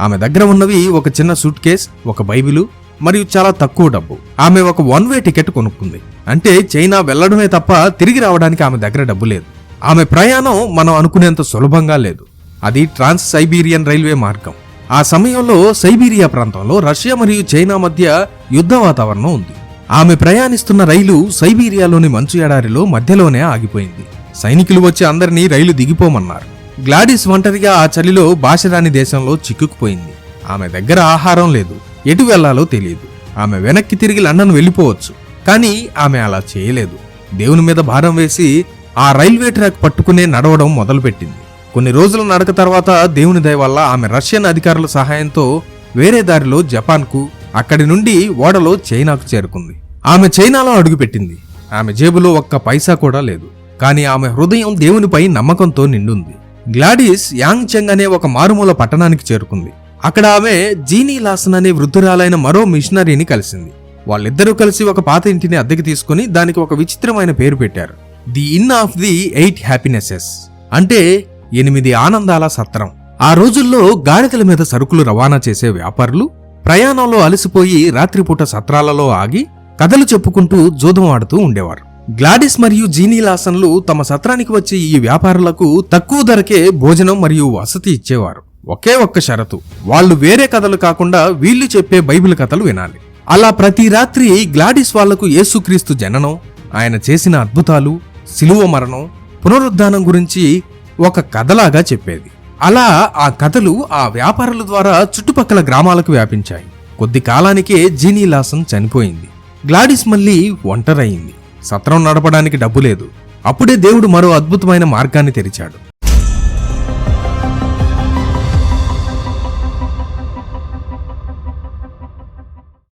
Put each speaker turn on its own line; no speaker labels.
ఆమె దగ్గర ఉన్నవి ఒక చిన్న సూట్ కేస్ ఒక బైబిలు మరియు చాలా తక్కువ డబ్బు. ఆమె ఒక వన్ వే టికెట్ కొనుక్కుంది. అంటే చైనా వెళ్ళడమే తప్ప తిరిగి రావడానికి ఆమె దగ్గర డబ్బు లేదు. ఆమె ప్రయాణం మనం అనుకునేంత సులభంగా లేదు. అది ట్రాన్స్ సైబీరియన్ రైల్వే మార్గం. ఆ సమయంలో సైబీరియా ప్రాంతంలో రష్యా మరియు చైనా మధ్య యుద్ధ వాతావరణం ఉంది. ఆమె ప్రయాణిస్తున్న రైలు సైబీరియాలోని మంచు ఎడారిలో మధ్యలోనే ఆగిపోయింది. సైనికులు వచ్చి అందరినీ రైలు దిగిపోమన్నారు. గ్లాడిస్ ఒంటరిగా ఆ చలిలో భాషరాని దేశంలో చిక్కుకుపోయింది. ఆమె దగ్గర ఆహారం లేదు ఎటు వెళ్ళాలో తెలియదు. ఆమె వెనక్కి తిరిగి లండన్ వెళ్ళిపోవచ్చు కానీ ఆమె అలా చేయలేదు. దేవుని మీద భారం వేసి ఆ రైల్వే ట్రాక్ పట్టుకునే నడవడం మొదలుపెట్టింది. కొన్ని రోజుల నడక తర్వాత దేవుని దయ వల్ల ఆమె రష్యన్ అధికారుల సహాయంతో వేరే దారిలో జపాన్కు అక్కడి నుండి ఓడలో చైనాకు చేరుకుంది. ఆమె చైనాలో అడుగుపెట్టింది. ఆమె జేబులో ఒక్క పైసా కూడా లేదు కానీ ఆమె హృదయం దేవునిపై నమ్మకంతో నిండుంది. గ్లాడిస్ యాంగ్ చెంగ్ అనే ఒక మారుమూల పట్టణానికి చేరుకుంది. అక్కడ ఆమె జీనీ లాసన్ అనే వృద్ధురాలైన మరో మిషనరీని కలిసింది. వాళ్ళిద్దరూ కలిసి ఒక పాత ఇంటిని అద్దెకి తీసుకుని దానికి ఒక విచిత్రమైన పేరు పెట్టారు. The inn of the eight happinesses అంటే ఎనిమిది ఆనందాల సత్రం. ఆ రోజుల్లో గాడిదల మీద సరుకులు రవాణా చేసే వ్యాపారులు ప్రయాణంలో అలసిపోయి రాత్రిపూట సత్రాలలో ఆగి కథలు చెప్పుకుంటూ జూదం ఆడుతూ ఉండేవారు. గ్లాడిస్ మరియు జీనీ లాసన్లు తమ సత్రానికి వచ్చే ఈ వ్యాపారులకు తక్కువ ధరకే భోజనం మరియు వసతి ఇచ్చేవారు. ఒకే ఒక్క షరతు. వాళ్ళు వేరే కథలు కాకుండా వీళ్ళు చెప్పే బైబిల్ కథలు వినాలి. అలా ప్రతి రాత్రి గ్లాడిస్ వాళ్ళకు యేసుక్రీస్తు జననం ఆయన చేసిన అద్భుతాలు శిలువ మరణం పునరుద్ధానం గురించి ఒక కథలాగా చెప్పేది. అలా ఆ కథలు ఆ వ్యాపారుల ద్వారా చుట్టుపక్కల గ్రామాలకు వ్యాపించాయి. కొద్ది కాలానికే జీనీ లాసన్ చనిపోయింది. గ్లాడిస్ మళ్ళీ ఒంటరయింది. సత్రం నడపడానికి డబ్బు లేదు. అప్పుడే దేవుడు మరో అద్భుతమైన మార్గాన్ని తెరిచాడు.